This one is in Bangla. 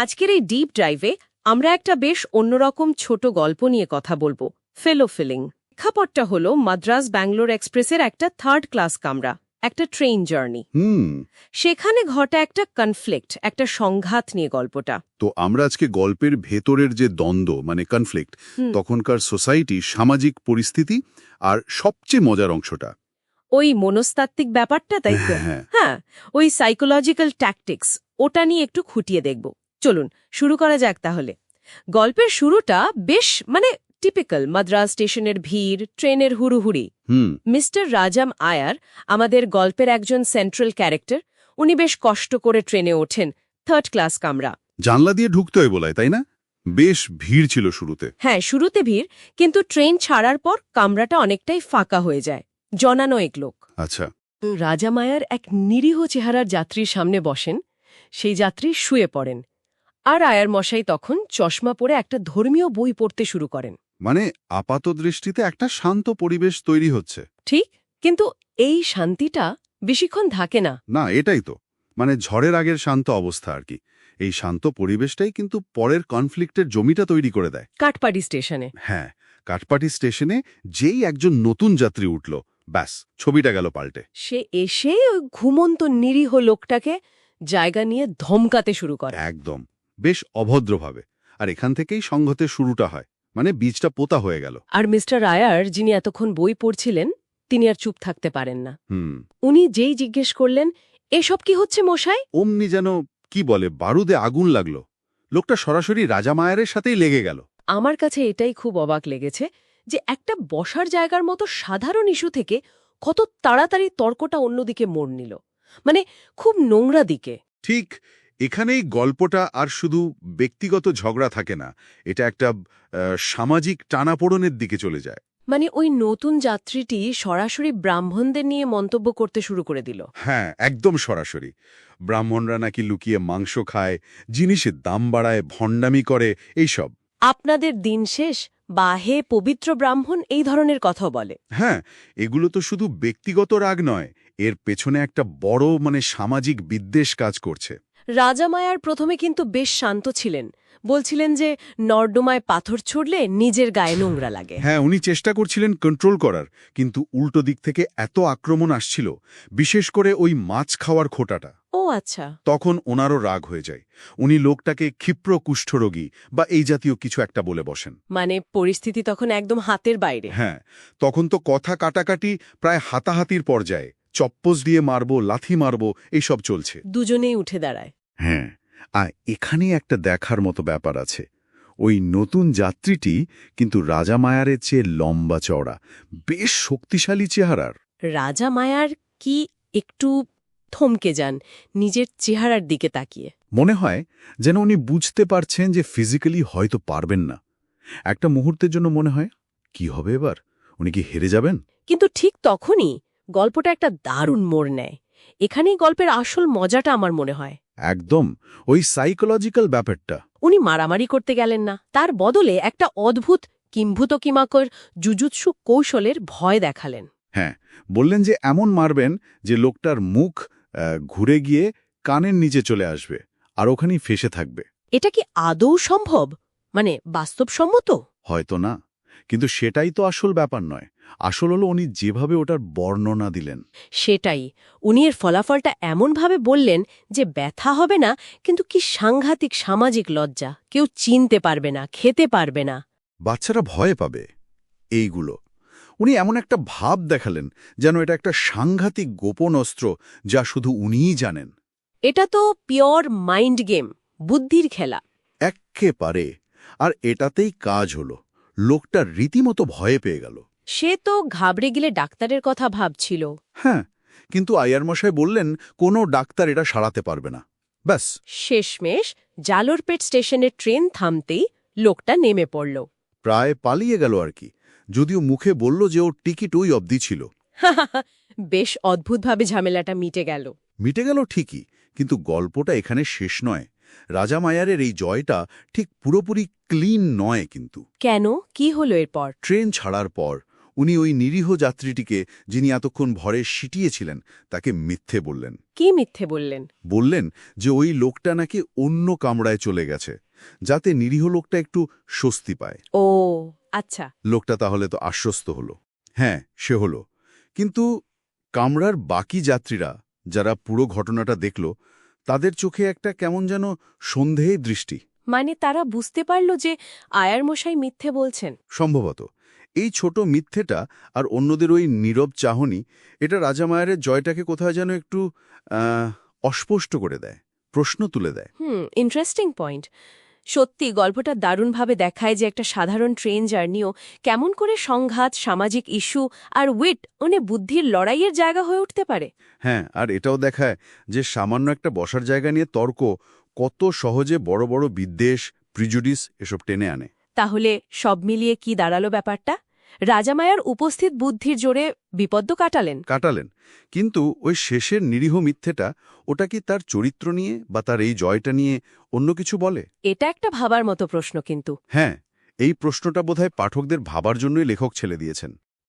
আজকের এই ডিপ ড্রাইভে আমরা একটা বেশ অন্যরকম ছোট গল্প নিয়ে কথা বলব ফেলো ফিলিং প্রেক্ষাপটটা হল মাদ্রাজ ব্যাঙ্গালোর এক্সপ্রেসের একটা থার্ড ক্লাস কামরা একটা ট্রেন জার্নি হুম। সেখানে ঘটা একটা কনফ্লিক্ট একটা সংঘাত নিয়ে গল্পটা। তো আমরা আজকে গল্পের ভেতরের যে দ্বন্দ্ব মানে কনফ্লিক্ট তখনকার সোসাইটি সামাজিক পরিস্থিতি আর সবচেয়ে মজার অংশটা। ওই মনস্তাত্ত্বিক ব্যাপারটা তাই হ্যাঁ হ্যাঁ। হ্যাঁ ওই সাইকোলজিক্যাল ট্যাকটিক্স ওটা নিয়ে একটু খুঁটিয়ে দেখব। চলুন শুরু করা যাক তাহলে। গল্পের শুরুটা বেশ মানে টিপিক্যাল মাদ্রাস স্টেশনের ভিড় ট্রেনের হুড়ুহুড়ি। হুম। মিস্টার রাজাম আয়ার আমাদের গল্পের একজন সেন্ট্রাল ক্যারেক্টার উনি বেশ কষ্ট করে ট্রেনে ওঠেন থার্ড ক্লাস কামরা। জানলা দিয়ে ঢুকতে হয় বলায় তাই না? বেশ ভিড় ছিল শুরুতে। হ্যাঁ শুরুতে ভিড় কিন্তু ট্রেন ছাড়ার পর কামরাটা অনেকটাই ফাঁকা হয়ে যায় জনানো এক লোক। আচ্ছা। রাজামায়ার এক নিরীহ চেহারার যাত্রীর সামনে বসেন সেই যাত্রী শুয়ে পড়েন। আর আয়ার মশাই তখন চশমা পরে একটা ধর্মীয় বই পড়তে শুরু করেন। মানে আপাত দৃষ্টিতে একটা শান্ত পরিবেশ তৈরি হচ্ছে। ঠিক কিন্তু এই শান্তিটা বেশিক্ষণ থাকে না। না এটাই তো। মানে ঝড়ের আগের শান্ত অবস্থা আর কি। এই শান্ত পরিবেশটাই কিন্তু পরের কনফ্লিক্টের জমিটা তৈরি করে দেয়। কাঠপাড়ি স্টেশনে। হ্যাঁ কাঠপাটি স্টেশনে যেই একজন নতুন যাত্রী উঠল ব্যাস ছবিটা গেল পাল্টে। সে এসে ওই ঘুমন্ত নিরীহ লোকটাকে জায়গা নিয়ে ধমকাতে শুরু করে। একদম। বেশ অভদ্রভাবে। আর এখান থেকেই সংঘতের শুরুটা হয়। মানে বীজটা পোতা হয়ে গেল। আর মিস্টার আয়ার যিনি এতক্ষণ বই পড়ছিলেন তিনি আর চুপ থাকতে পারেন না। হুম। উনি যেই জিজ্ঞেস করলেন এসব কি হচ্ছে মশাই? অমনি যেন কি বলে বারুদে আগুন লাগল। লোকটা সরাসরি রাজা মায়ারের সাথেই লেগে গেল। আমার কাছে এটাই খুব অবাক লেগেছে যে একটা বসার জায়গার মতো সাধারণ ইস্যু থেকে কত তাড়াতাড়ি তর্কটা অন্যদিকে মোড় নিল। মানে খুব নোংরা দিকে। ঠিক এখানেই গল্পটা আর শুধু ব্যক্তিগত ঝগড়া থাকে না এটা একটা সামাজিক টানাপোড়নের দিকে চলে যায়। মানে ওই নতুন যাত্রীটি সরাসরি ব্রাহ্মণদের নিয়ে মন্তব্য করতে শুরু করে দিল। হ্যাঁ একদম সরাসরি। ব্রাহ্মণরা নাকি লুকিয়ে মাংস খায় জিনিসের দাম বাড়ায় ভণ্ডামি করে এইসব। আপনাদের দিন শেষ বা হে পবিত্র ব্রাহ্মণ এই ধরনের কথা বলে। হ্যাঁ এগুলো তো শুধু ব্যক্তিগত রাগ নয় এর পেছনে একটা বড় মানে সামাজিক বিদ্বেষ কাজ করছে। রাজামায়ার প্রথমে কিন্তু বেশ শান্ত ছিলেন। বলছিলেন যে নর্দমায় পাথর ছুড়লে নিজের গায়ে নোংরা লাগে। হ্যাঁ উনি চেষ্টা করছিলেন কন্ট্রোল করার কিন্তু উল্টো দিক থেকে এত আক্রমণ আসছিল বিশেষ করে ওই মাছ খাওয়ার খোটাটা। ও আচ্ছা। তখন ওনারও রাগ হয়ে যায়। উনি লোকটাকে ক্ষিপ্র কুষ্ঠরোগী বা এই জাতীয় কিছু একটা বলে বসেন। মানে পরিস্থিতি তখন একদম হাতের বাইরে। হ্যাঁ তখন তো কথা কাটাকাটি প্রায় হাতাহাতির পর্যায়ে চপ্পস দিয়ে মারবো লাথি মারবো এইসব চলছে। দুজনেই উঠে দাঁড়ায়। হ্যাঁ আর এখানে একটা দেখার মতো ব্যাপার আছে। ওই নতুন যাত্রীটি কিন্তু রাজা মায়ারের চেয়ে লম্বা চওড়া বেশ শক্তিশালী চেহারার। রাজা মায়ার কি একটু থমকে যান নিজের চেহারার দিকে তাকিয়ে। মনে হয় যেন উনি বুঝতে পারছেন যে ফিজিক্যালি হয়তো পারবেন না। একটা মুহূর্তের জন্য মনে হয় কি হবে এবার? উনি কি হেরে যাবেন? কিন্তু ঠিক তখনই গল্পটা একটা দারুণ মোড় নেয়। এখানেই গল্পের আসল মজাটা আমার মনে হয়। একদম ওই সাইকোলজিক্যাল ব্যাপারটা। উনি মারামারি করতে গেলেন না। তার বদলে একটা অদ্ভুত কিম্ভূত কিমাকর জুজুৎসু কৌশলের ভয় দেখালেন। হ্যাঁ বললেন যে এমন মারবেন যে লোকটার মুখ ঘুরে গিয়ে কানের নিচে চলে আসবে আর ওখানেই ফেসে থাকবে। এটা কি আদৌ সম্ভব? মানে বাস্তবসম্মত? হয়তো না। কিন্তু সেটাই তো আসল ব্যাপার নয়। আসল হলো উনি যেভাবে ওটার বর্ণনা দিলেন। সেটাই। উনি এর ফলাফলটা এমনভাবে বললেন যে ব্যথা হবে না কিন্তু কি সাংঘাতিক সামাজিক লজ্জা। কেউ চিনতে পারবে না খেতে পারবে না। বাচ্চারা ভয় পাবে এইগুলো। উনি এমন একটা ভাব দেখালেন যেন এটা একটা সাংঘাতিক গোপন অস্ত্র যা শুধু উনিই জানেন। এটা তো পিওর মাইন্ড গেম বুদ্ধির খেলা। এক্কেবারে। আর এটাতেই কাজ হলো। লোকটা রীতিমতো ভয়ে পেয়ে গেল। সে তো ঘাবড়ে গেলে ডাক্তারের কথা ভাবছিল। হ্যাঁ কিন্তু আয়ার মশাই বললেন কোনো ডাক্তার এটা সারাতে পারবে না। ব্যাস। শেষমেশ জালোরপেট স্টেশনের ট্রেন থামতেই লোকটা নেমে পড়ল। প্রায় পালিয়ে গেল আর কি। যদিও মুখে বলল যে ওর টিকিট ওই অবধি ছিল। বেশ অদ্ভুতভাবে ঝামেলাটা মিটে গেল। মিটে গেল ঠিকই কিন্তু গল্পটা এখানে শেষ নয়। রাজা মায়ারের এই জয়টা ঠিক পুরোপুরি ক্লিন নয় কিন্তু। কেন? কি হলো এরপর? ট্রেন ছাড়ার পর উনি ওই নিরীহ যাত্রীটিকে যিনি এতক্ষণ ভরে সিটিয়েছিলেন তাকে মিথ্যে বললেন। কি মিথ্যে বললেন? বললেন যে ওই লোকটা নাকি অন্য কামরায় চলে গেছে যাতে নিরীহ লোকটা একটু স্বস্তি পায়। ও আচ্ছা। লোকটা তাহলে তো আশ্বস্ত হলো। হ্যাঁ সে হলো। কিন্তু কামরার বাকি যাত্রীরা যারা পুরো ঘটনাটা দেখল তাদের চোখে একটা কেমন যেন সন্দেহে দৃষ্টি। মানে তারা বুঝতে পারল যে আয়ার মশাই মিথ্যে বলছেন। সম্ভবত। এই ছোট মিথ্যেটা আর অন্যদের ওই নীরব চাহনি এটা রাজা মায়ের জয়টাকে কোথায় যেন একটু অস্পষ্ট করে দেয় প্রশ্ন তুলে দেয়। হুম ইন্টারেস্টিং পয়েন্ট সত্যি গল্পটা দারুণভাবে দেখায় যে একটা সাধারণ ট্রেন জার্নিও কেমন করে সংঘাত সামাজিক ইস্যু আর উইট মানে বুদ্ধির লড়াইয়ের জায়গা হয়ে উঠতে পারে। হ্যাঁ আর এটাও দেখায় যে সামান্য একটা বসার জায়গা নিয়ে তর্ক কত সহজে বড় বড় বিদ্বেষ প্রিজুডিস এসব টেনে আনে। তাহলে সব মিলিয়ে কি দাঁড়াল ব্যাপারটা? রাজামায়ার উপস্থিত বুদ্ধির জোরে বিপদ কাটালেন। কাটালেন। কিন্তু ওই শেষের নিরীহ মিথ্যেটা ওটা কি তার চরিত্র নিয়ে বা তার এই জয়টা নিয়ে অন্য কিছু বলে? এটা একটা ভাবার মতো প্রশ্ন কিন্তু। হ্যাঁ এই প্রশ্নটা বোধহয় পাঠকদের ভাবার জন্যই লেখক ছেলে দিয়েছেন।